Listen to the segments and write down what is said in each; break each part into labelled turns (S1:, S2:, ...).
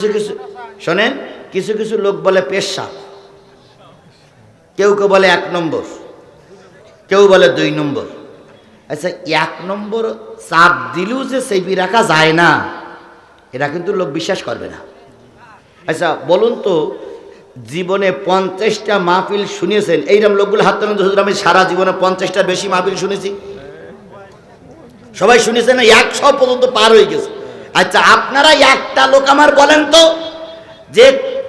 S1: কিছু কিছু শোনেন, কিছু কিছু লোক বলে পেশা। কেউ কেউ বলে এক নম্বর। কেউ বলে দুই নম্বর। আচ্ছা এক নম্বর চাপ দিলেও যে সেবি রাখা যায় না, এটা কিন্তু লোক বিশ্বাস করবে না। আচ্ছা বলুন তো, জীবনে পঞ্চাশটা মাহফিল শুনেছেন? এইরকম লোকগুলো হাত হুজুর, আমি সারা জীবনে পঞ্চাশটা বেশি মাহফিল শুনেছি। সবাই শুনেছেন একশো পর্যন্ত পার হয়ে গেছে। আচ্ছা আপনারা একটা লোক আমার বলেন তো, যে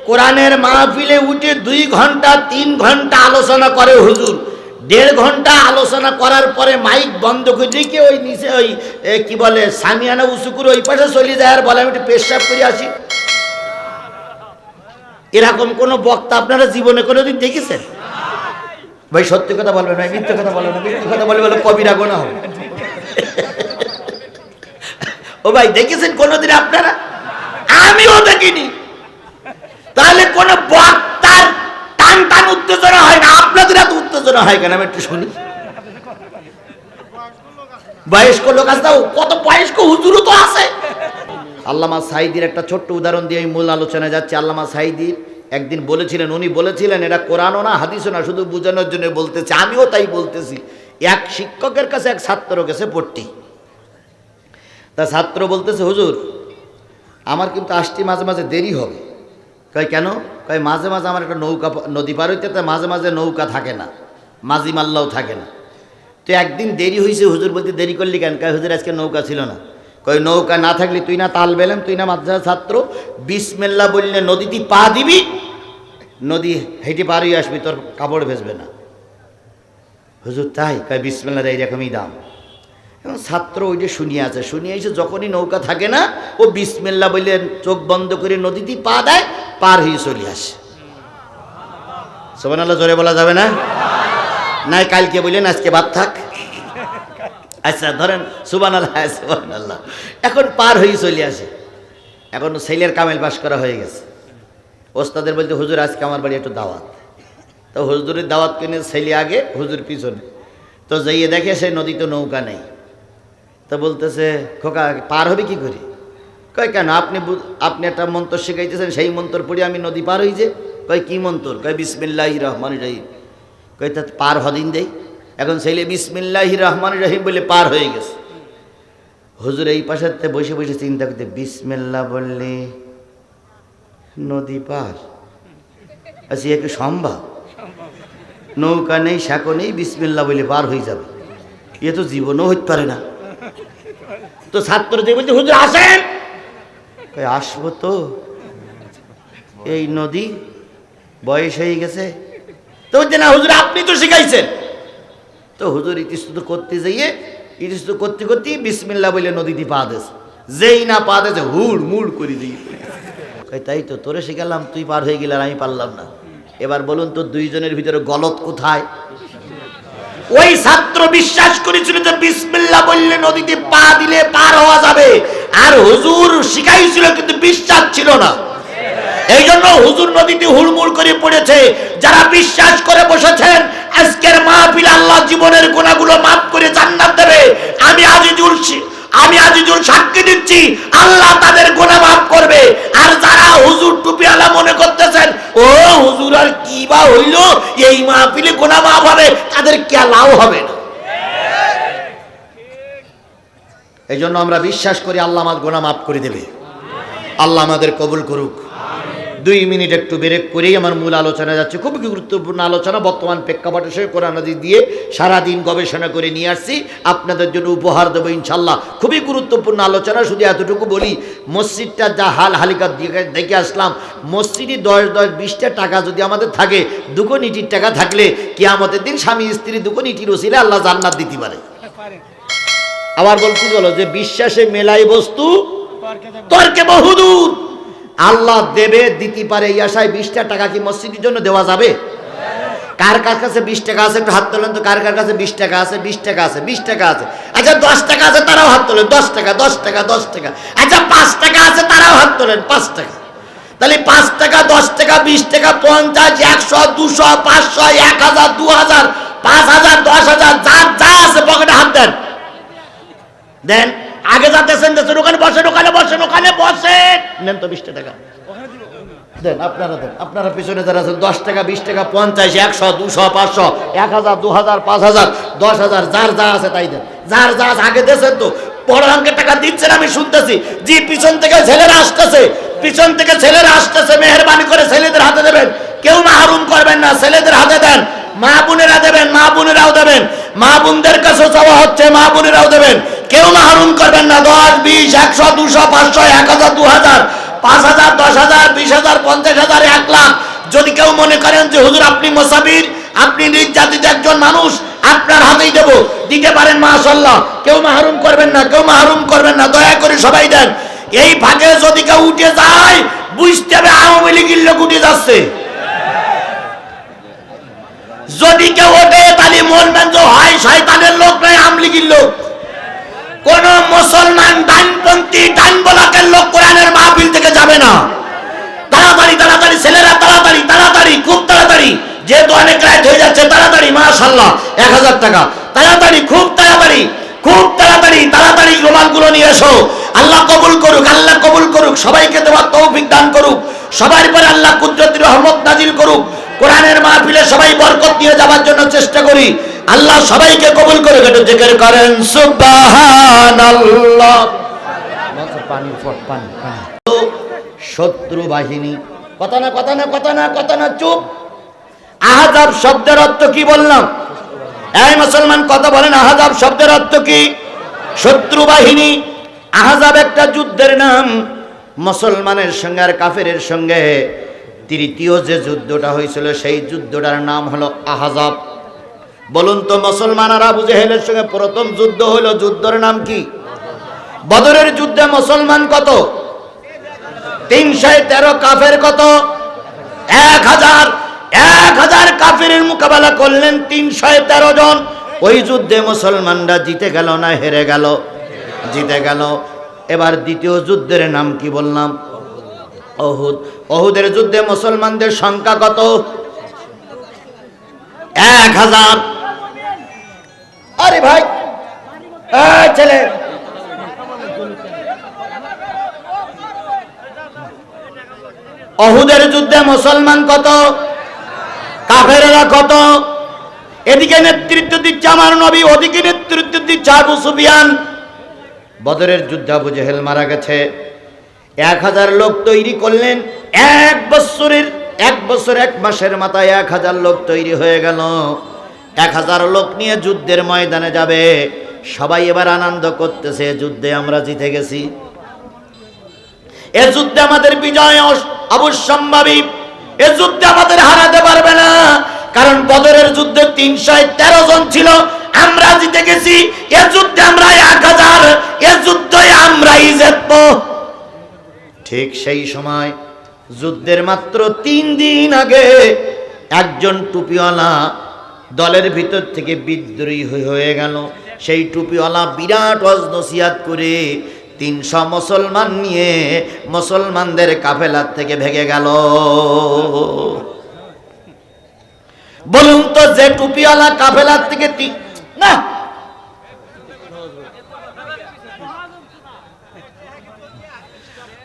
S1: কোরআনের মাহফিলে উঠে দুই ঘণ্টা, তিন ঘণ্টা আলোচনা করে হুজুর। দেড় ঘণ্টা আলোচনা করার পরে মাইক বন্ধ করে রেখে ওই নিচে ওই কি বলে, সামিয়ানা উসুকুর ওই পাশে চলে যায় আর বলে, আমি একটু পেশাব করে আসি। এরকম কোনো বক্তা আপনারা জীবনে কোনোদিন দেখেছেন? ভাই, সত্যি কথা বলবেন ভাই মিথ্যে কথা বলবেন মিথ্যে কথা বলে বলে কবিরা গোনা হবে। ও ভাই দেখেছেন কোনোদিন আপনারা? আমিও দেখিনি। তাহলে কোন বক্তার টান টান উত্তেজনা হয় না? আপনাদের এত উত্তেজনা হয় কেন? আমি একটু শুনি। বয়স্ক লোক আছে, তাও কত বয়স্ক হুজুরও তো আছে। আল্লামা সাইদির একটা ছোট্ট উদাহরণ দিয়ে আমি মূল আলোচনায় যাচ্ছি। আল্লামা সাইদির একদিন বলেছিলেন, উনি বলেছিলেন এটা কোরআনও না, হাদিসও না, শুধু বোঝানোর জন্য বলতেছে। আমিও তাই বলতেছি। এক শিক্ষকের কাছে এক ছাত্র গেছে পড়তি তা ছাত্র বলতেছে, হুজুর, আমার কিন্তু আসতে মাঝে মাঝে দেরি হবে। কয়, কেন? কয়, মাঝে মাঝে আমার একটা নৌকা নদী পার হইতে, তা মাঝে মাঝে নৌকা থাকে না, মাঝি মাল্লাও থাকে না। তো একদিন দেরি হয়েছে হুজুর বলতে, দেরি করলি কেন? কয়, হুজুর, আজকে নৌকা ছিল না। কয়, নৌকা না থাকলে তুই না তাল বেলেন তুই না মাদ্রাসা ছাত্র। বিসমেল্লা বললে নদীতে পা দিবি, নদী হেঁটে পার হয়ে আসবি, তোর কাপড় ভেসবে না। হুজুর, তাই? কয় বিসমেল্লার এইরকমই দাম। এবং ছাত্র ওই যে শুনিয়ে আছে, শুনিয়ে এসে যখনই নৌকা থাকে না, ও বিসমেল্লা বলে চোখ বন্ধ করে নদীতে পা দেয়, পার হয়ে চলে আসে। সোমান জোরে বলা যাবে না? নাই, কালকে বললেন আজকে বাদ থাক। আচ্ছা ধরেন সুবান আল্লাহ সুবান আল্লাহ এখন পার হয়ে চলে আসে। এখন ছেলের কামেল পাস করা হয়ে গেছে। ওস্তাদের বলতে, হুজুর, আজকে আমার বাড়ি একটু দাওয়াত। তো হুজুরের দাওয়াত কিনে ছেলে আগে, হুজুর পিছনে। তো যাইয়ে দেখে সে নদীতে নৌকা নেই। তো বলতেছে, খোকা, পার হবে কি করি? কয়, কেন? আপনি আপনি একটা মন্ত্র শিখাইতেছেন, সেই মন্ত্র পড়ে আমি নদী পার হই যে। কয়, কি মন্ত্র? কয় বিসমিল্লাহি রহমান রহিম। কয়, তা পার হদিন দেই। এখন ছেলে বিসমিল্লাহি রহমান রহিম বলে পার হয়ে গেছে। হুজুর এই পাশাতে বসে বসে চিন্তা করতে বিসমিল্লা বললে নদী পার? আচ্ছা এ কি সম্ভব? নৌকা নেই, সাঁকো নেই বিসমিল্লা বলে পার হয়ে যাবে। এ তো জীবনও হইতে পারে না। তো ছাত্র যে বলছে, হুজুর, আসেন। আসব তো। এই নদী বয়স হয়ে গেছে। তো বলছে, না, হুজুর, আপনি তো শিখাইছেন। তো হুজুর ইতিস্তুত করতে যাইয়ে ইতিস্তুত করতে করতে বিসমিল্লা বলে নদীতে পা দেশ যেই না পা দেছে হুড় মুড় করে দিই তাই তো, তোরে শিখালাম, তুই পার হয়ে গেলে আর আমি পারলাম না। এবার বলুন তো, দুইজনের ভিতরে গলত কোথায়? ওই ছাত্র বিশ্বাস করেছিল যে বিসমিল্লা বললে নদীতে পা দিলে পার হওয়া যাবে। আর হুজুর শিখাইছিল, কিন্তু বিশ্বাস ছিল না। এই জন্য হুজুর নদীতে হুড়মুড় করে পড়েছে। যারা বিশ্বাস করে বসেছেন, আজকের মাহফিল আল্লাহ জীবনের গুণাগুলো মাফ করে জান্নাত দেবে। আমি আজিজুল আমি আজিজুল সাক্ষী দিচ্ছি, আল্লাহ তাদের গোনা মাফ করবে। আর যারা হুজুর টুপি আলা মনে করতেছেন, ও হুজুর, আর কি বা হইল? এই মাহফিলে গোনা মাফ হবে, তাদের কেলাও হবে না? এই জন্য আমরা বিশ্বাস করি আল্লাহ আমার গোনা মাফ করে দেবে। আল্লাহ আমাদের কবুল করুক। দুই মিনিট একটু ব্রেক করেই আমার মূল আলোচনা যাচ্ছে। খুবই গুরুত্বপূর্ণ আলোচনা, বর্তমান প্রেক্ষাপটে সে কোরআনাদি দিয়ে সারাদিন গবেষণা করে নিয়ে আসছি। আপনাদের জন্য উপহার দেবো ইনশাল্লাহ খুবই গুরুত্বপূর্ণ আলোচনা, শুধু এতটুকু বলি, মসজিদটা যা হাল হালিকা দেখে আসলাম, মসজিদে দশ দশ, বিশটা টাকা যদি আমাদের থাকে দুকো নিটির টাকা থাকলে কি আমাদের দিন স্বামী, স্ত্রী দুকো নিটির ওসিলে আল্লাহ জান্নাত দিতে পারে। আবার বলছি বলো যে বিশ্বাসে মেলাই বস্তু তর্কে বহুদূর। আল্লাহ দেবে, দিতে পারে, এই আশায় বিশটা টাকা কি মসজিদের জন্য দেওয়া যাবে? কার কার কাছে বিশ টাকা আছে, একটু হাত তোলেন তো, কার কার কাছে বিশ টাকা আছে, বিশ টাকা আছে, বিশ টাকা আছে। আচ্ছা দশ টাকা আছে, তারাও হাত তোলেন, দশ টাকা দশ টাকা দশ টাকা। আচ্ছা পাঁচ টাকা আছে, তারাও হাত তোলেন, পাঁচ টাকা। তাহলে পাঁচ টাকা, দশ টাকা, বিশ টাকা, পঞ্চাশ, একশো, দুশো, পাঁচশো, এক হাজার, দু হাজার, পাঁচ হাজার, দশ হাজার, যার যা আছে পকেটে হাত দেন। দেন। আগে যাতেছেন দেশের ওখানে বসেন ওখানে বসেন ওখানে বসেন। নেন তো বিশটা টাকা। দেন, আপনারা দেন, আপনারা পিছনে যারা আছেন, দশ টাকা, বিশ টাকা, পঞ্চাশ, একশো, দুশো, পাঁচশো, এক হাজার, দু হাজার, পাঁচ হাজার, দশ হাজার, যার যা আছে তাই দেন। যার যা আছে, আগে দেশেন তো, বড় অঙ্কের টাকা দিচ্ছেন আমি শুনতেছি। জি পিছন থেকে ছেলেরা আসতেছে, পিছন থেকে ছেলেরা আসতেছে, মেহরবানি করে ছেলেদের হাতে দেবেন। কেউ মাহরুম করবেন না, ছেলেদের হাতে দেন। মা বোনেরা দেবেন, মা বোনেরাও দেবেন। মা বোনদের কাছে চাওয়া হচ্ছে, মা বোনেরাও দেবেন। কেউ মাহরুম করবেন না। দশ, বিশ, একশো, দুশো, পাঁচশো, এক হাজার, দু হাজার, পাঁচ হাজার, দশ হাজার, বিশ হাজার, পঞ্চাশ হাজার, এক লাখ। যদি কেউ মনে করেন যে, হুজুর, আপনি মোসাবির, আপনি নির্যাতিত একজন মানুষ, আপনার হাতেই দেব। দিতে পারেন মাশাল্লাহ কেউ মাহরুম করবেন না, কেউ মাহরুম করবেন না। দয়া করে সবাই দেন। এই ভাগে যদি কেউ উঠে যায়, বুঝতে হবে আওয়ামী লীগের লোক উঠে যাচ্ছে। যদি কেউ ওঠে, তাহলে মনবেন যে হয়, শয়তানের লোক নয় আমলিগির লোক। কোন মুসলমান ডানপন্থী ডান বলাকের লোক কোরআনের মাহফিল থেকে যাবে না। তাড়াতাড়ি তাড়াতাড়ি, ছেলেরা তাড়াতাড়ি তাড়াতাড়ি, খুব তাড়াতাড়ি। যেহেতু অনেক রাত হয়ে যাচ্ছে, তাড়াতাড়ি মাশাল্লাহ এক হাজার টাকা। তাড়াতাড়ি, খুব তাড়াতাড়ি খুব তাড়াতাড়ি তাড়াতাড়ি রোমানগুলো নিয়ে এসো। আল্লাহ কবুল করুক, আল্লাহ কবুল করুক, সবাইকে দেওয়ার তৌফিক দান করুক। সবার পরে আল্লাহ কুদরতি রহমত নাজিল করুক। কোরআনের মাহফিলে সবাই বরকত নিয়ে যাওয়ার জন্য চেষ্টা করি। আল্লাহ সবাইকে কবুল করে একটু জিকির করেন, সুবহানাল্লাহ। পানি শত্রু বাহিনী, কথা না কথা না কথা না কথা না, চুপ। আহাজাব শব্দের অর্থ কি বললাম? এই মুসলমান, কথা বলেন, আহাজাব শব্দের অর্থ কি? শত্রু বাহিনী, আহাজাব একটা যুদ্ধের নাম। মুসলমানের সঙ্গে আর কাফেরের সঙ্গে। তৃতীয় যে যুদ্ধটা হয়েছিল, সেই যুদ্ধটার নাম হলো আহাজাব। বলুন তো মুসলমান আর আবু জেহেলের সঙ্গে প্রথম যুদ্ধ হলো, যুদ্ধের নাম কি? বদরের যুদ্ধে মুসলমান কত? তিনশো তেরো কাফের কত? এক হাজার এক হাজার কাফের মোকাবেলা করলেন তিনশো তেরো জন। ওই যুদ্ধে মুসলমানরা জিতে গেল না হেরে গেল? জিতে গেল। এবার দ্বিতীয় যুদ্ধের নাম কি বললাম? অহুদ। অহুদের যুদ্ধে মুসলমানদের সংখ্যা কত? এক হাজার। আরে ভাই ছেলে। অহুদের যুদ্ধে মুসলমান কত? কাফেরেরা কত? এদিকে নেতৃত্ব দিচ্ছে আমার নবী, ওদিকে নেতৃত্ব দিচ্ছে আবু সুফিয়ান। বদরের যুদ্ধে আবু জেহেল মারা গেছে। এক হাজার লোক তৈরি করলেন। এক বছরের এক বছর এক মাসের মাথায় এক হাজার লোক তৈরি হয়ে গেল। এক হাজার লোক নিয়ে যুদ্ধের ময়দানে যাবে। সবাই এবার আনন্দ করতেছে, যুদ্ধে আমরা জিতে গেছি। এ যুদ্ধে আমাদের বিজয় অবশ্যম্ভাবী। এ যুদ্ধে আমাদের হারাতে পারবে না। কারণ বদরের যুদ্ধে তিনশো তেরো জন ছিল, আমরা জিতে গেছি। এ যুদ্ধে আমরা এক হাজার, এ যুদ্ধে আমরাই জিতবো। ঠিক সেই সময়, যুদ্ধের মাত্র তিন দিন আগে একজন টুপিওয়ালা দলের ভিতর থেকে বিদ্রোহী হয়ে- গেল। সেই টুপিওয়ালা বিরাট অজনসিয়াত করে তিনশো মুসলমান নিয়ে মুসলমানদের কাফেলার থেকে ভেঙে গেল। বলুন তো যে টুপিওয়ালা কাফেলার থেকে না!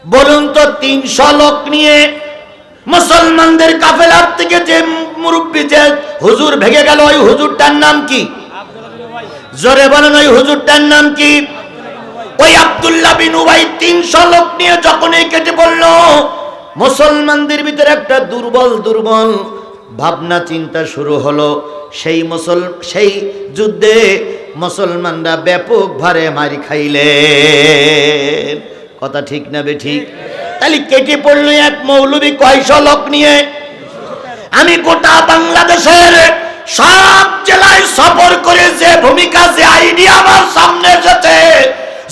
S1: বলুন তো তিনশো লোক নিয়ে মুসলমানদের কাফেলার থেকে যে মুরব্বী যে হুজুর ভেঙে গেল, ওই হুজুরটার নাম কি? জোরে বলেন, ওই হুজুরটার নাম কি? ওই আব্দুল্লাহ বিন উবাই তিনশো লোক নিয়ে যখন এই কেটে পড়ল মুসলমানদের ভিতরে একটা দুর্বল দুর্বল ভাবনা, চিন্তা শুরু হলো। সেই মুসল, সেই যুদ্ধে মুসলমানরা ব্যাপক ভারে মারি খাইলেন। কথা ঠিক না বে ঠিক? তাহলে কেটে পড়ল এক মৌলবী কয়শো লোক নিয়ে। আমি গোটা বাংলাদেশের সব জেলায় সফর করে যে ভূমিকা, যে আইডিয়া আমার সামনে এসেছে,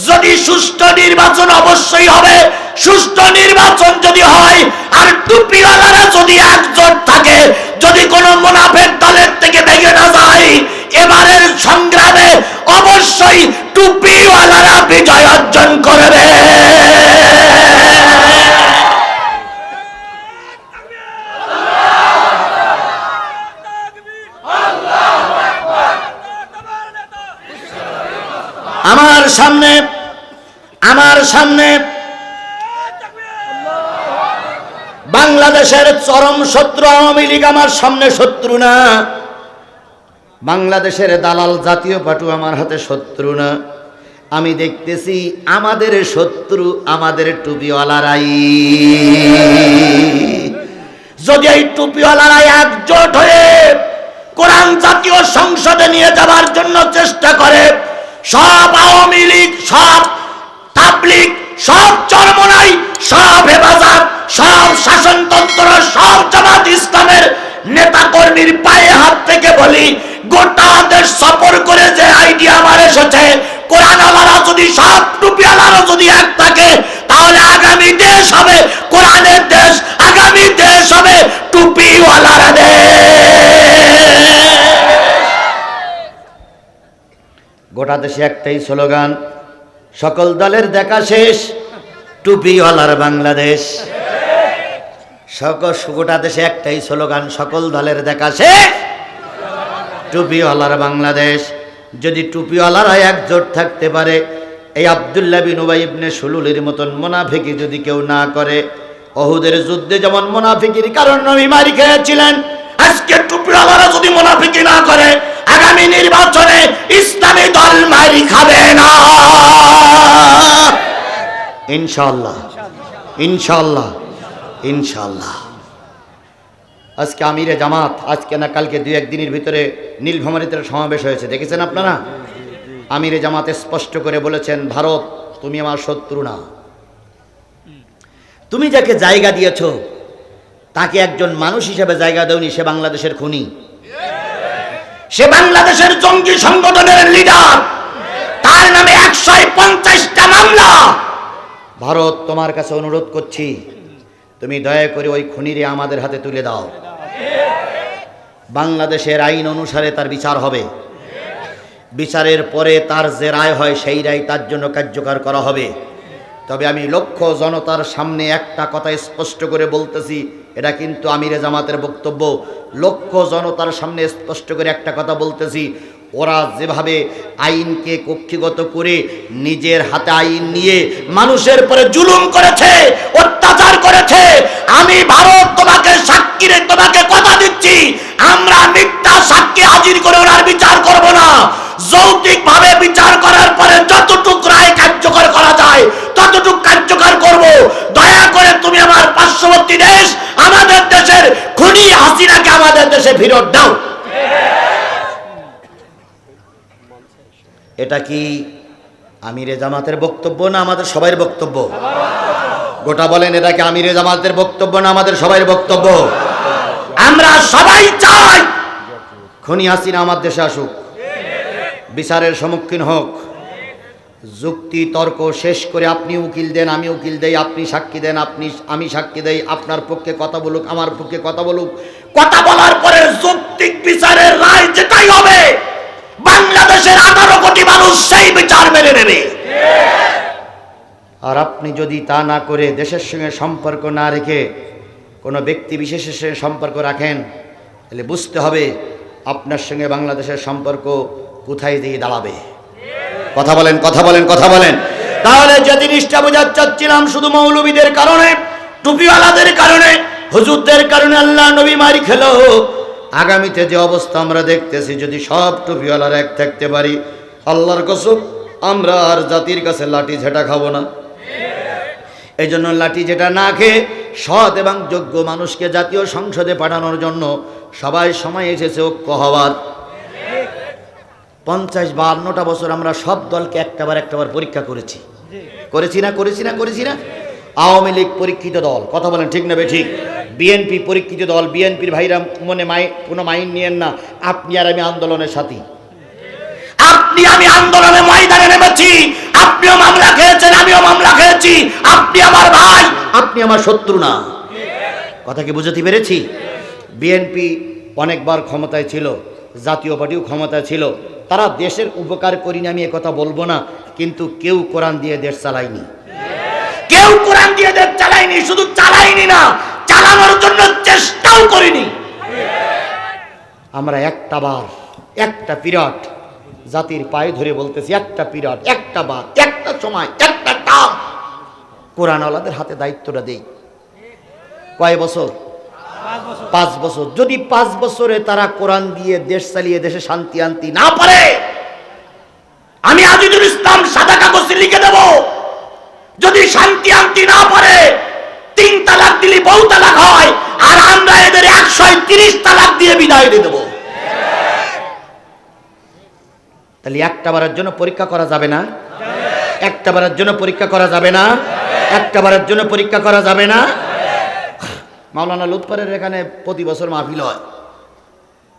S1: যদি সুষ্ঠু নির্বাচন অবশ্যই হবে। সুষ্ঠু নির্বাচন যদি হয়, আর টুপিওয়ালারা যদি একজোট থাকে, যদি কোনো মুনাফের দলের থেকে ভেঙে না যায়, এবারের সংগ্রামে অবশ্যই টুপিওয়ালারা বিজয় অর্জন করবে। আমার সামনে আমার সামনে বাংলাদেশের চরম শত্রু আওয়ামী লীগ আমার সামনে শত্রু না। বাংলাদেশের দালাল জাতীয় পাটু আমার হাতে শত্রু না। আমি দেখতেছি আমাদের শত্রু আমাদের টুপিওয়ালারাই। যদি এই টুপিওয়ালারাই একজোট হয়ে কোরআন জাতীয় সংসদে নিয়ে যাবার জন্য চেষ্টা করে সব আওয়ামী লীগ, সব তাবলিগ, সব চরমনাই, সব হেফাজত, সব শাসনতন্ত্র, সব জামাত ইসলামের নেতা কর্মীর পায়ে হাত থেকে গোটা দেশে একটাই স্লোগান, সকল দলের দেখা শেষ, টুপিওয়ালার বাংলাদেশ। সকল গোটা দেশে একটাই স্লোগান, সকল দলের দেখা শেষ, টুপিওয়ালার বাংলাদেশ। যদি টুপিওয়ালারা একজোট থাকতে পারে, এই আবদুল্লাহ বিন উবাই ইবনে সুলুলের মতন মোনাফিকি যদি কেউ না করে, অহুদের যুদ্ধে যেমন মোনাফিকির কারণ নবী মারি খেয়েছিলেন, আজকে টুপিওয়ালারা যদি মোনাফিকি না করে আগামী নির্বাচনে ইসলামী দল মারি খাবে না। ইনশাল্লাহ ইনশাল্লাহ ইনশাল্লাহ আজকে আমিরে জামাত, আজকে না কালকে দুই একদিনের ভিতরে নীলভমারিতে সমাবেশ হয়েছে। দেখেছেন আপনারা? আমিরে জামাতে স্পষ্ট করে বলেছেন, ভারত, তুমি আমার শত্রু না। তুমি যাকে জায়গা দিয়েছ, তাকে একজন মানুষ হিসেবে জায়গা দেওনি, সে বাংলাদেশের খুনি। সে বাংলাদেশের জঙ্গি সংগঠনের লিডার। তার নামে একশো পঞ্চাশটা মামলা। ভারত, তোমার কাছে অনুরোধ করছি, তুমি দয়া করে ওই খুনিরে আমাদের হাতে তুলে দাও। বাংলাদেশের আইন অনুসারে তার বিচার হবে। বিচারের পরে তার যে রায় হয়, সেই রায় তার জন্য কার্যকর করা হবে। তবে আমি লক্ষ্য জনতার সামনে একটা কথা স্পষ্ট করে বলতেছি এটা কিন্তু আমিরে জামাতের বক্তব্য। লক্ষ জনতার সামনে স্পষ্ট করে একটা কথা বলতেছি, ওরা যেভাবে আইনকে কক্ষিগত করে নিজের হাতে আইন নিয়ে মানুষের পরে জুলুম করেছে, অত্যাচার করেছে, আমি ভারত তোমাকে সাক্ষী তোমাকে কথা দিচ্ছি, আমরা মিথ্যা সাক্ষী হাজির করে ওনার বিচার করব না। যৌক্তিক ভাবে বিচার করার পরে যতটুক রায় কার্যকর করা যায়, ততটুক কার্যকর করব। দয়া করে তুমি আমার পার্শ্ববর্তী দেশ, আমাদের দেশের খুনি হাসিনাকে আমাদের দেশে ফেরত দাও। এটা কি আমিরে জামাতের বক্তব্য না আমাদের সবাই বক্তব্য? গোটা বলেন, এটা কি আমিরে জামাতের বক্তব্য না আমাদের সবাই বক্তব্য? আমরা সবাই চাই খনি হাসিনা আমার দেশে আসুক। বিচারের সম্মুখীন হোক। যুক্তি, তর্ক শেষ করে আপনি উকিল দেন, আমি উকিল দেই, আপনি সাক্ষী দেন, আপনি আমি সাক্ষী দেই, আপনার পক্ষে কথা বলুক, আমার পক্ষে কথা বলুক। কথা বলার পরে যৌক্তিক বিচারের রায় যেটাই হবে, বাংলাদেশের আঠারো কোটি মানুষ সেই বিচার মেনে নেবে। আর আপনি যদি তা না করে দেশের সঙ্গে সম্পর্ক না রেখে কোনো ব্যক্তি বিশেষের সঙ্গে সম্পর্ক রাখেন, তাহলে বুঝতে হবে আপনার সঙ্গে বাংলাদেশের সম্পর্ক কোথায় দিয়ে দাঁড়াবে? কথা বলেন কথা বলেন কথা বলেন। তাহলে যে জিনিসটা বোঝাতে চাচ্ছিলাম শুধু মৌলবীদের কারণে, টুপিওয়ালাদের কারণে, হুজুরদের কারণে আল্লাহ নবী মারি খেলো। আগামীতে যে অবস্থা আমরা দেখতেছি, যদি সব টুপিওয়ালার এক থাকতে পারি, আল্লাহর কসম, আমরা আর জাতির কাছে লাঠি ঝেঁটা খাব না। এই জন্য লাঠি যেটা না খেয়ে সৎ এবং যোগ্য মানুষকে জাতীয় সংসদে পাঠানোর জন্য সবাই সময় এসেছে ঐক্য হওয়ার। পঞ্চাশ বান্নটা বছর আমরা সব দলকে একটাবার একটাবার পরীক্ষা করেছি। করেছি না করেছি না করেছি না? আওয়ামী লীগ পরীক্ষিত দল কথা বলেন ঠিক নেবে ঠিক? বিএনপি পরীক্ষিত দল বিএনপির ভাইরা মনে মাই কোনো মাইন নিয়েন না আপনি আর আমি আন্দোলনের সাথী। আপনি আমি আন্দোলনে ময়দানে নেমেছি আপনিও মামলা খেয়েছেন আমিও মামলা খেয়েছি আপনি আমার ভাই আপনি আমার শত্রু না। কথা কি বুঝতে পেরেছি? বিএনপি অনেকবার ক্ষমতায় ছিল জাতীয় পার্টিও ক্ষমতায় ছিল তারা দেশের উপকার করিনি আমি কথা বলব না, কিন্তু কেউ কোরআন দিয়ে দেশ চালায়নি। কেউ কোরআন দিয়ে দেশ চালায়নি, শুধু চালাইনি না, চালানোর জন্য চেষ্টাও করিনি। আমরা একটা বার, একটা পিরিয়ড জাতির পায়ে ধরে বলতেছি, একটা পিরিয়ড একটা বার, একটা সময়, একটা কাম কোরআনওয়ালাদের হাতে দায়িত্বটা দেই। কয় বছর? পাঁচ বছর। যদি পাঁচ বছরে তারা কোরআন দিয়ে দেশ চালিয়ে দেশে শান্তি আনতে না পারে, আমি আজিজুল ইসলাম সাদা কাগজে লিখে দেব, যদি শান্তি আনতে না পারে, তিন তালাক দিলে বহু তালাক হয়, আর আমরা এদের একশো তিরিশ তালাক দিয়ে বিদায় দিয়ে দেবো। তাহলে একটা বারের জন্য পরীক্ষা করা যাবে না? একটা বারের জন্য পরীক্ষা করা যাবে না? একটা বারের জন্য পরীক্ষা করা যাবে না? মাওলানা লুৎফরের এখানে প্রতি বছর মাহফিল হয়।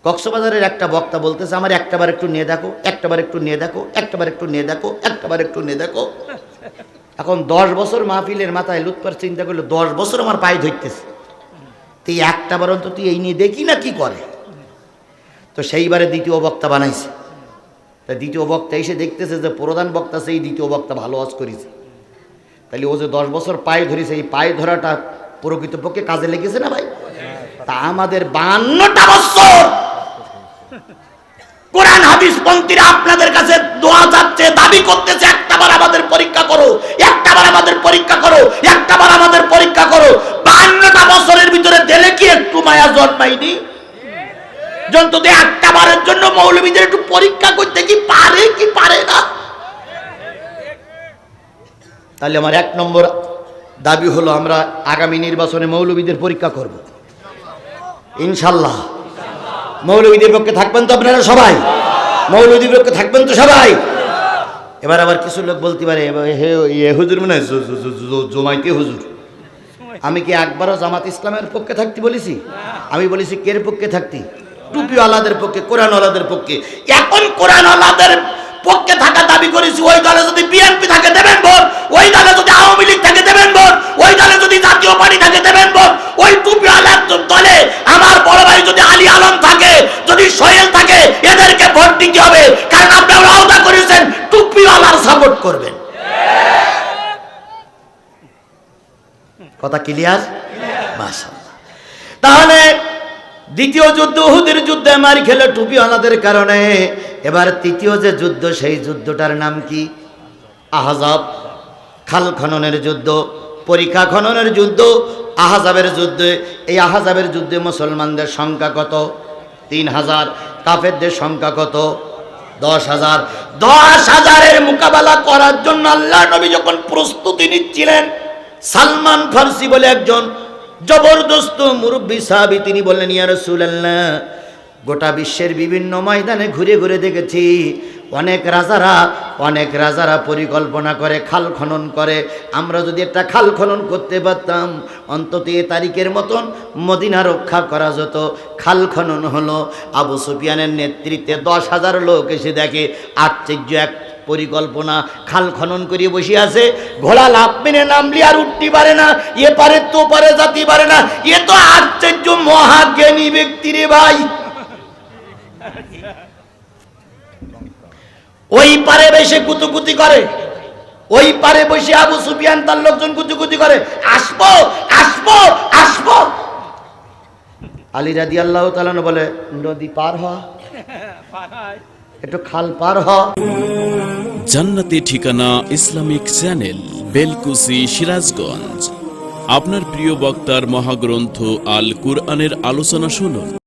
S1: কক্সবাজারের একটা বক্তা বলতেছে, আমার একটাবার একটু নিয়ে দেখো একটাবার একটু নিয়ে দেখো একটাবার একটু নিয়ে দেখো একটাবার একটু নিয়ে দেখো। এখন দশ বছর মাহফিলের মাথায় লুৎফর চিন্তা করল, দশ বছর আমার পায়ে ধরতেছে। তুই একটা বার অন্তত এই নিয়ে দেখি না কি করে। তো সেইবারে দ্বিতীয় বক্তা বানাইছে। তা দ্বিতীয় বক্তা এসে দেখতেছে যে প্রধান বক্তা সেই দ্বিতীয় বক্তা ভালো আজ করেছে। তাহলে ও যে দশ বছর পায়ে ধরেছে, এই পায়ে ধরাটা প্রকৃতপক্ষে কাজে লেগেছে না ভাই? তা আমাদের বান্নটা বছর কোরআন হাদিস পন্থীরা আপনাদের কাছে দোয়া যাচ্ছে দাবি করতেছে, একটাবার আমাদের পরীক্ষা করো, একটাবার আমাদের পরীক্ষা করো, একটাবার আমাদের পরীক্ষা করো। বান্নটা বছরের ভিতরে দিলে কি একটু মায়া জন্মাইনি জন্তুতে একটা বারের জন্য মৌলবীদের একটু পরীক্ষা করতে কি পারে কি পারে না? তাহলে আমার এক নম্বর দাবি হলো আমরা আগামী নির্বাচনে মৌলবীদের পরীক্ষা করব। ইনশাল্লাহ। মৌলবীদের পক্ষে থাকবেন তো আপনারা সবাই? মৌলবীদের পক্ষে থাকবেন তো সবাই? এবার আবার কিছু লোক বলতে পারে হে, এ, হুজুর মানে জমাইতে হুজুর? আমি কি একবারও জামাত ইসলামের পক্ষে থাকতে বলেছি? আমি বলেছি কের পক্ষে থাকতি? টুপিওয়ালাদের পক্ষে, কোরআনওয়ালাদের পক্ষে। এখন কোরআনওয়ালাদের পক্ষে থাকা দাবি করেছি, ওই দলে যদি বিএনপি থাকে, দেবেন ভোট। ওই দলে যদি আওয়ামী লীগ থাকে, দেবেন ভোট। ওই দলে যদি জাতীয় পার্টি থাকে, দেবেন ভোট। ওই টুপিওয়ালার দলে আমার বড় ভাই যদি আলী আলম থাকে, যদি সোহেল থাকে, এদেরকে ভোট দিতে হবে। কারণ আপনারা আওতা করেছেন টুপিওয়ালার সাপোর্ট করবেন। কথা ক্লিয়ার মাশাআল্লাহ। তাহলে দ্বিতীয় যুদ্ধ, উহুদের যুদ্ধে মার খেলে টুপি আনাদের কারণে এবার তৃতীয় যে যুদ্ধ, সেই যুদ্ধটার নাম কি? আহজাব। খাল খননের যুদ্ধ, পরীক্ষা খননের যুদ্ধ, আহজাবের যুদ্ধে। এই আহজাবের যুদ্ধে মুসলমানদের সংখ্যা কত? তিন হাজার। কাফেরদের সংখ্যা কত? দশ হাজার। দশ হাজারের মোকাবেলা করার জন্য আল্লাহ নবী যখন প্রস্তুতি নিচ্ছিলেন, সালমান ফার্সি বলে একজন জবরদস্ত মুরব্বী সাহাবি তিনি বললেন, ইয়া রাসূলুল্লাহ গোটা বিশ্বের বিভিন্ন ময়দানে ঘুরে ঘুরে দেখেছি। অনেক রাজারা অনেক রাজারা পরিকল্পনা করে খাল খনন করে। আমরা যদি একটা খাল খনন করতে পারতাম, অন্তত এ তারিখের মতন মদিনা রক্ষা করা যেত। খাল খনন হলো, আবু সুফিয়ানের নেতৃত্বে দশ হাজার লোক এসে দেখে, আশ্চর্য এক পরিকল্পনা। খাল খনন করে বসে আছে। ঘোড়া লাভ মেনে নামলি আর উঠতে পারে না। এ পারে তো পারে যাতে পারে না। এ তো আশ্চর্য মহাজ্ঞানী ব্যক্তি রে ভাই। ওই পারে বসে কুতুকুতি করে। ওই পারে বসে আবু সুফিয়ান তার লোকজন কুতুকুতি করে। আসব আসব আসব। আলী রাদি আল্লাহ বলে, নদী পার হ। একটু খাল পার হ।
S2: জান্নাতি ঠিকানা ইসলামিক চ্যানেল, বেলকুসি, সিরাজগঞ্জ। আপনার প্রিয় বক্তার মহাগ্রন্থ আল কুরআনের আলোচনা শুনুন।